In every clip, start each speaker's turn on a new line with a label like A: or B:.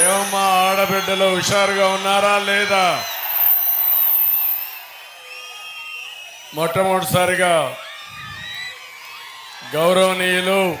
A: ఏమమ్మా ఆడబిడ్డలు హుషారుగా ఉన్నారా లేదా? మొట్టమొదటిసారిగా గౌరవనీయులు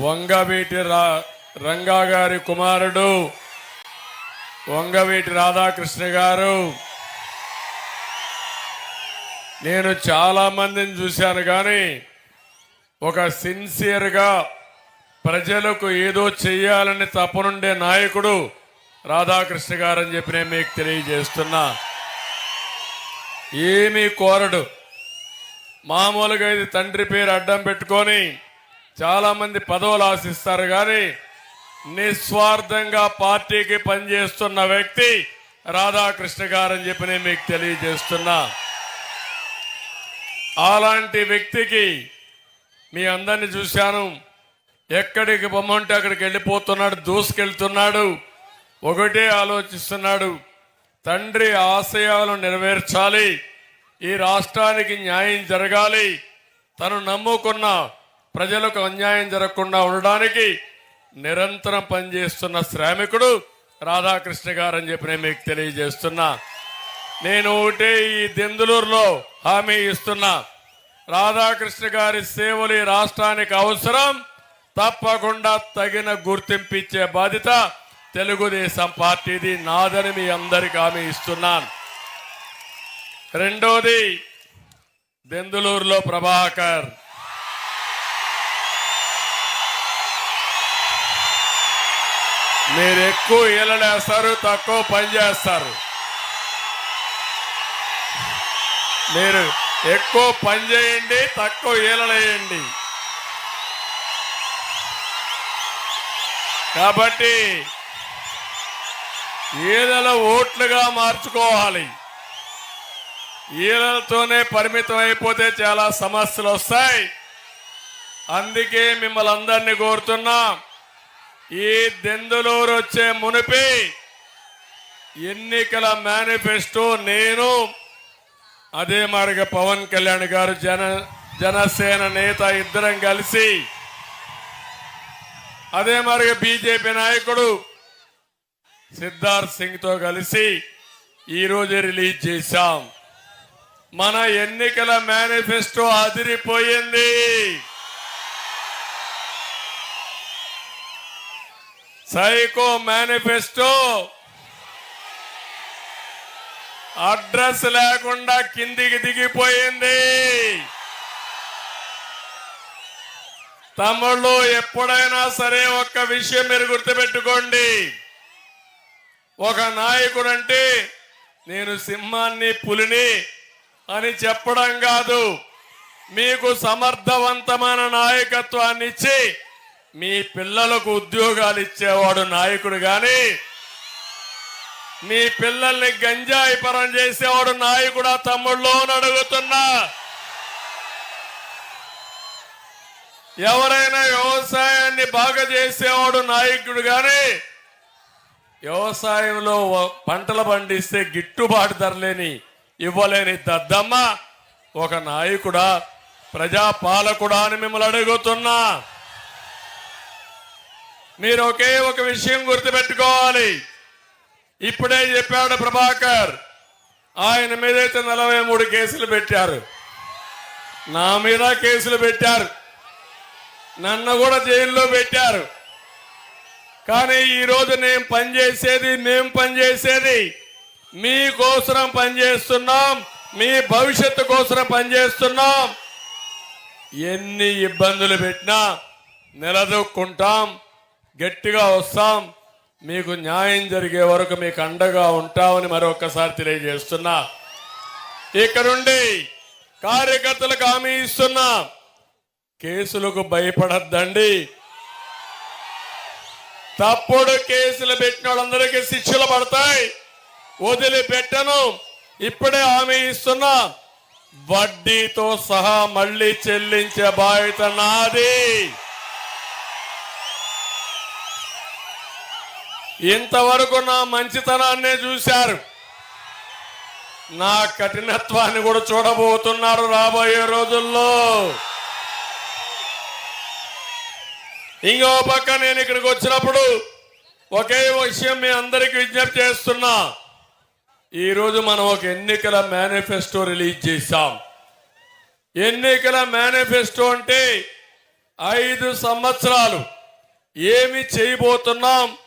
A: వంగవీటి రా రంగా గారి కుమారుడు వంగవీటి రాధాకృష్ణ గారు. నేను చాలా మందిని చూశాను కానీ ఒక సిన్సియర్గా ప్రజలకు ఏదో చేయాలని తపనుండే నాయకుడు రాధాకృష్ణ గారని చెప్పి నేను మీకు తెలియజేస్తున్నా. ఏమీ కోరడు. మామూలుగా ఇది తండ్రి పేరు అడ్డం పెట్టుకొని చాలామంది పదవులు ఆశిస్తారు కానీ నిస్వార్థంగా పార్టీకి పనిచేస్తున్న వ్యక్తి రాధాకృష్ణ గారని చెప్పి నేను మీకు తెలియజేస్తున్నా. అలాంటి వ్యక్తికి మీ అందరిని చూశాను. ఎక్కడికి పొమ్మంటే అక్కడికి వెళ్ళిపోతున్నాడు దూసుకెళ్తున్నాడు ఒకటే ఆలోచిస్తున్నాడు. తండ్రి ఆశయాలను నెరవేర్చాలి ఈ రాష్ట్రానికి న్యాయం జరగాలి తను నమ్ముకున్న ప్రజలకు అన్యాయం జరగకుండా ఉండడానికి నిరంతరం పనిచేస్తున్న శ్రామికుడు రాధాకృష్ణ గారు అని చెప్పి నేను మీకు తెలియజేస్తున్నా. నేను ఒకటే ఈ దెందులూరులో హామీ ఇస్తున్నా. రాధాకృష్ణ గారి సేవలు ఈ రాష్ట్రానికి అవసరం. తప్పకుండా తగిన గుర్తింపు ఇచ్చే బాధ్యత తెలుగుదేశం పార్టీది నాదని మీ అందరికి హామీ ఇస్తున్నాను. రెండోది దెందులూరులో ప్రభాకర్. మీరు ఎక్కువ ఈలడేస్తారు తక్కువ పని చేస్తారు. మీరు ఎక్కువ పని చేయండి తక్కువ ఈలడేయండి కాబట్టి ఈలల ఓట్లుగా మార్చుకోవాలి. ఈలలతోనే పరిమితం అయిపోతే చాలా సమస్యలు వస్తాయి. అందుకే మిమ్మల్ని అందరినీ కోరుతున్నా ఈ దెందులూరు వచ్చే మునిపి ఎన్నికల మేనిఫెస్టో నేను అదే మారిగా పవన్ కళ్యాణ్ గారు జన జనసేన నేత ఇద్దరం కలిసి అదే మరి బీజేపీ నాయకుడు సిద్ధార్థ్ సింగ్తో కలిసి ఈరోజు రిలీజ్ చేశాం. మన ఎన్నికల మేనిఫెస్టో అదిరిపోయింది. సైకో మేనిఫెస్టో అడ్రస్ లేకుండా కిందికి దిగిపోయింది. తమ్ముళ్ళు ఎప్పుడైనా సరే ఒక్క విషయం మీరు గుర్తుపెట్టుకోండి. ఒక నాయకుడు అంటే నేను సింహాన్ని పులిని అని చెప్పడం కాదు. మీకు సమర్థవంతమైన నాయకత్వాన్ని ఇచ్చి మీ పిల్లలకు ఉద్యోగాలు ఇచ్చేవాడు నాయకుడు కానీ మీ పిల్లల్ని గంజాయి పరం చేసేవాడు నాయకుడా తమ్ముళ్ళు అని అడుగుతున్నా. ఎవరైనా వ్యవసాయాన్ని బాగా చేసేవాడు నాయకుడు కానీ వ్యవసాయంలో పంటలు పండిస్తే గిట్టుబాటు ధరలేని ఇవ్వలేని దద్దమ్మ ఒక నాయకుడా ప్రజా పాలకుడా అని మిమ్మల్ని అడుగుతున్నా. మీరు ఒకే ఒక విషయం గుర్తుపెట్టుకోవాలి. ఇప్పుడే చెప్పాడు ప్రభాకర్ ఆయన మీదైతే నలభై మూడు కేసులు పెట్టారు. నా మీద కేసులు పెట్టారు. నన్ను కూడా జైల్లో పెట్టారు. కానీ ఈరోజు నేను పనిచేసేది మేము పనిచేసేది మీకోసరం పనిచేస్తున్నాం మీ భవిష్యత్తు కోసం పనిచేస్తున్నాం ఎన్ని ఇబ్బందులు పెట్టినా నిలదొక్కుంటాం గట్టిగా వస్తాం. మీకు న్యాయం జరిగే వరకు మీకు అండగా ఉంటామని మరొకసారి తెలియజేస్తున్నా. ఇక్కడుండి కార్యకర్తలకు హామీ ఇస్తున్నా. కేసులకు భయపడద్దండి. తప్పుడు కేసులు పెట్టిన వాళ్ళందరికీ శిక్షలు పడతాయి. వదిలిపెట్టను. ఇప్పుడే హామీ ఇస్తున్నా. వడ్డీతో సహా మళ్ళీ చెల్లించే బాధ్యత నాది. ఇంతవరకు నా మంచితనాన్నే చూశారు. నా కఠినత్వాన్ని కూడా చూడబోతున్నారు రాబోయే రోజుల్లో. ఇంకో పక్క నేను ఇక్కడికి వచ్చినప్పుడు ఒకే విషయం మీ అందరికీ విజ్ఞప్తి చేస్తున్నా. ఈరోజు మనం ఒక ఎన్నికల మేనిఫెస్టో రిలీజ్ చేశాం. ఎన్నికల మేనిఫెస్టో అంటే ఐదు సంవత్సరాలు. ఏమి చేయబోతున్నాం?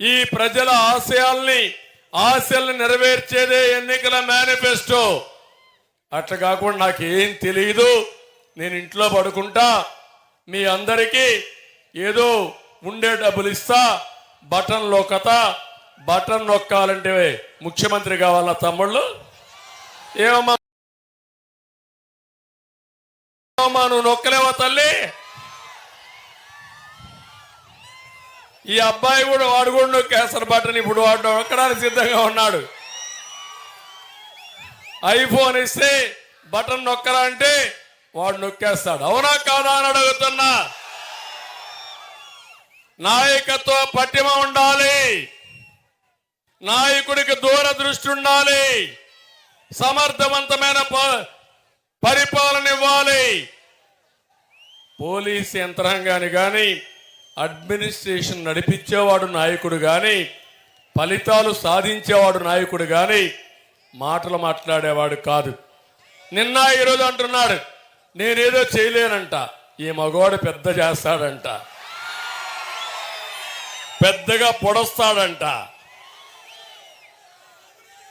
A: ఈ ప్రజల ఆశయాల్ని ఆశల్ని నెరవేర్చేదే ఎన్నికల మేనిఫెస్టో. అట్లా కాకుండా నాకేం తెలియదు నేను ఇంట్లో పడుకుంటా. మీ అందరికీ ఏదో ఉండే డబ్బులు ఇస్తా బటన్ లోకత బటన్ నొక్కాలంటే ముఖ్యమంత్రి కావాలా తమ్ముళ్ళు? ఏమమ్మా? ఏమమ్మా నువ్వు నొక్కలేవా తల్లి? ఈ అబ్బాయి కూడా వాడు కూడా నొక్కేస్తారు బటన్ ఇప్పుడు వాడు నొక్కడానికి సిద్ధంగా ఉన్నాడు. ఐఫోన్ ఇస్తే బటన్ నొక్కరా అంటే వాడు నొక్కేస్తాడు. అవునా కాదా అని అడుగుతున్నా. నాయకత్వ పట్టిమ ఉండాలి. నాయకుడికి దూరదృష్టి ఉండాలి. సమర్థవంతమైన ప- పరిపాలన ఇవ్వాలి. పోలీస్ యంత్రాంగాన్ని కానీ అడ్మినిస్ట్రేషన్ నడిపించేవాడు నాయకుడు కానీ ఫలితాలు సాధించేవాడు నాయకుడు కానీ మాటలు మాట్లాడేవాడు కాదు. నిన్న ఈరోజు అంటున్నాడు నేనేదో చేయలేనంట. ఈ మగవాడు పెద్ద చేస్తాడంట. పెద్దగా పొడస్తాడంట.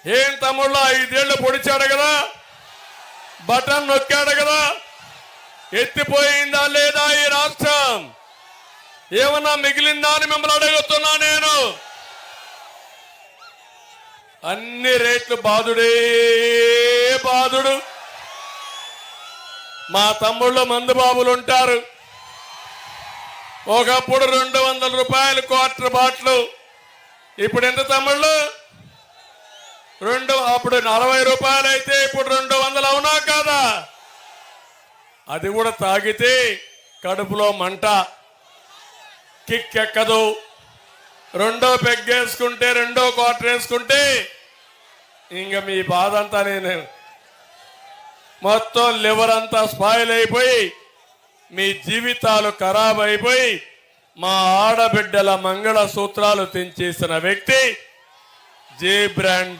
A: ఏం తమ్ముళ్ళు ఐదేళ్ళు పొడిచాడు కదా? బటన్ నొక్కాడు కదా? ఎత్తిపోయిందా లేదా ఈ రాష్ట్రం? ఏమన్నా మిగిలిందా అని మిమ్మల్ని అడుగుతున్నా నేను. అన్ని రేట్లు బాధుడే బాధుడు. మా తమ్ముళ్ళు మందుబాబులు ఉంటారు. ఒకప్పుడు రెండు వందల రూపాయలు క్వార్టర్ బాట్లు. ఇప్పుడు ఎంత తమ్ముళ్ళు? రెండు అప్పుడు నలభై రూపాయలు అయితే ఇప్పుడు రెండు వందలు అవునా కాదా? అది కూడా తాగితే కడుపులో మంట. కిక్ ఎక్కదు. రెండో పెగ్గేసుకుంటే రెండో క్వార్టర్ వేసుకుంటే ఇంక మీ బాధ అంతా నేను మొత్తం లివర్ అంతా స్పాయిల్ అయిపోయి మీ జీవితాలు ఖరాబ్ అయిపోయి మా ఆడబిడ్డల మంగళ సూత్రాలు తెంచేసిన వ్యక్తి జే బ్రాండ్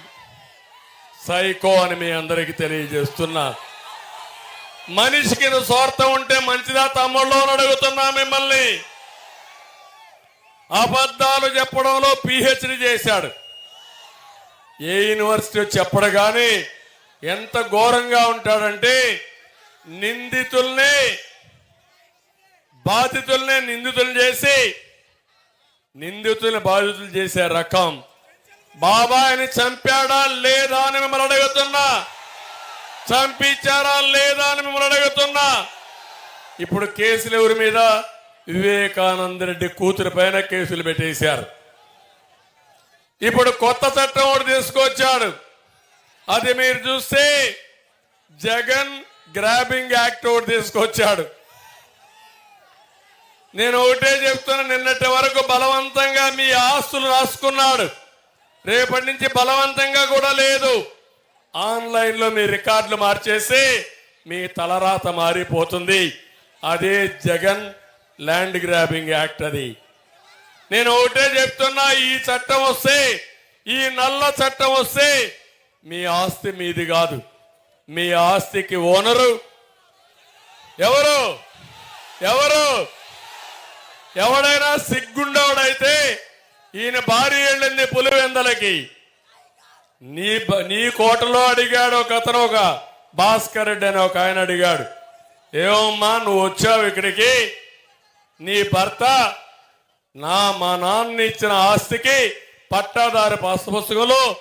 A: సైకో అని మీ అందరికీ తెలియజేస్తున్నా. మనిషికి స్వార్థం ఉంటే మంచిదా తమ్ముళ్ళు అని అడుగుతున్నా మిమ్మల్ని. అబద్ధాలు చెప్పడంలో పిహెచ్డి చేశాడు. ఏ యూనివర్సిటీ చెప్పడు కానీ ఎంత ఘోరంగా ఉంటాడంటే నిందితుల్ని బాధితుల్ని నిందితులు చేసి నిందితుల్ని బాధితులు చేసే రకం. బాబాయిని చంపాడా లేదా అని మిమ్మల్ని అడుగుతున్నా. చంపించారా లేదా అని మిమ్మల్ని అడుగుతున్నా. ఇప్పుడు కేసులు ఎవరి మీద? వివేకానంద రెడ్డి కూతురు పైన కేసులు పెట్టేశారు. ఇప్పుడు కొత్త చట్టం ఒకటి తీసుకొచ్చాడు. అది మీరు చూస్తే జగన్ గ్రాబింగ్ యాక్ట్ ఒకటి తీసుకొచ్చాడు. నేను ఒకటే చెప్తున్నా నిన్నటి వరకు బలవంతంగా మీ ఆస్తులు రాసుకున్నాడు. రేపటి నుంచి బలవంతంగా కూడా లేదు. ఆన్లైన్లో మీ రికార్డులు మార్చేసి మీ తలరాత మారిపోతుంది. అదే జగన్ ల్యాండ్ గ్రాబింగ్ యాక్ట్ అది. నేను ఒకటే చెప్తున్నా ఈ చట్టం వస్తే ఈ నల్ల చట్టం వస్తే మీ ఆస్తి మీది కాదు. మీ ఆస్తికి ఓనరు ఎవరు? ఎవరు? ఎవడైనా సిగ్గుండవడైతే ఈయన భార్య వెళ్ళింది పులివెందలకి. నీ నీ కోటలో అడిగాడు ఒక అతను ఒక భాస్కర్ రెడ్డి అని ఒక ఆయన అడిగాడు. ఏమమ్మా నువ్వు వచ్చావు ఇక్కడికి? నీ భర్త నా మా నాన్న ఇచ్చిన ఆస్తికి పట్టాదారు పాస్ పుస్తకంలో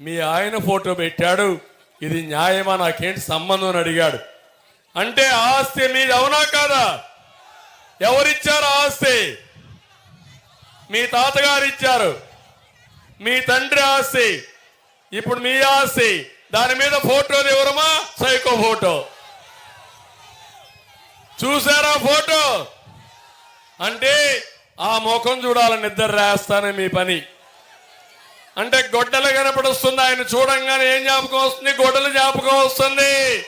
A: మీ ఆయన ఫోటో పెట్టాడు. ఇది న్యాయమా నాకేంటి సంబంధం అని అడిగాడు. అంటే ఆస్తి మీది అవునా కాదా? ఎవరిచ్చారు మీ తాతగారు ఇచ్చారు. మీ తండ్రి ఆస్తి. ఇప్పుడు మీ ఆస్తి. దాని మీద ఫోటో ఎవరమా సైకో ఫోటో. చూసారా ఫోటో? అంటే ఆ ముఖం చూడాలని నిద్ర రాస్తానే మీ పని. అంటే గొడ్డలు కనపడుస్తుంది ఆయన చూడంగానే ఏం జ్ఞాపకం వస్తుంది? గొడ్డలు జ్ఞాపకం వస్తుంది.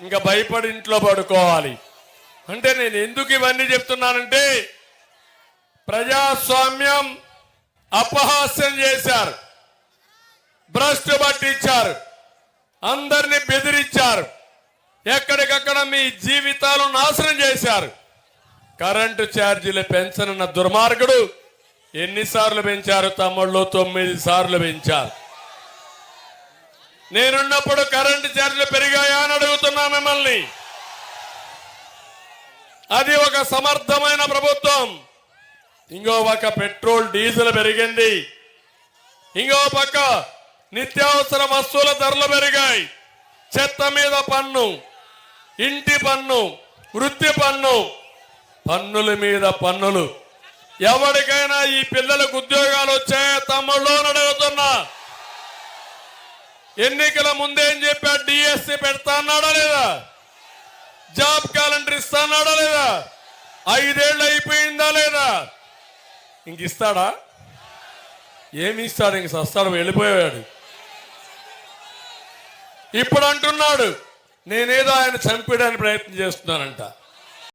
A: ఇంకా భయపడి ఇంట్లో పడుకోవాలి. అంటే నేను ఎందుకు ఇవన్నీ చెప్తున్నానంటే ప్రజాస్వామ్యం అపహాస్యం చేశారు. భ్రష్టు పట్టించారు. అందరినీ బెదిరించారు. ఎక్కడికక్కడ మీ జీవితాలు నాశనం చేశారు. కరెంటు ఛార్జీలు పెంచనున్న దుర్మార్గుడు ఎన్నిసార్లు పెంచారు తమ్ముళ్ళు? తొమ్మిది సార్లు పెంచారు. నేనున్నప్పుడు కరెంటు ఛార్జీలు పెరిగాయా అని అడుగుతున్నా మిమ్మల్ని. అది ఒక సమర్థమైన ప్రభుత్వం. ఇంకో పక్క పెట్రోల్ డీజిల్ పెరిగింది. ఇంకో పక్క నిత్యావసర వస్తువుల ధరలు పెరిగాయి. చెత్త మీద పన్ను ఇంటి పన్ను వృత్తి పన్ను పన్నుల మీద పన్నులు. ఎవరికైనా ఈ పిల్లలకు ఉద్యోగాలు వచ్చాయా? తమ్ముళ్ళు అడుగుతున్నా. ఎన్నికల ముందేం చెప్పా? డిఎస్సి పెడతా అన్నాడా లేదా? జాబ్ క్యాలెండర్ ఇస్తా అన్నాడా లేదా? ఐదేళ్ళు అయిపోయిందా లేదా? ఇంక ఇస్తాడా? ఏమి ఇస్తాడు? ఇంక సస్తాడు వెళ్ళిపోయాడు. ఇప్పుడు అంటున్నాడు నేనేదో ఆయన చంపేయడానికి ప్రయత్నం చేస్తున్నానంట.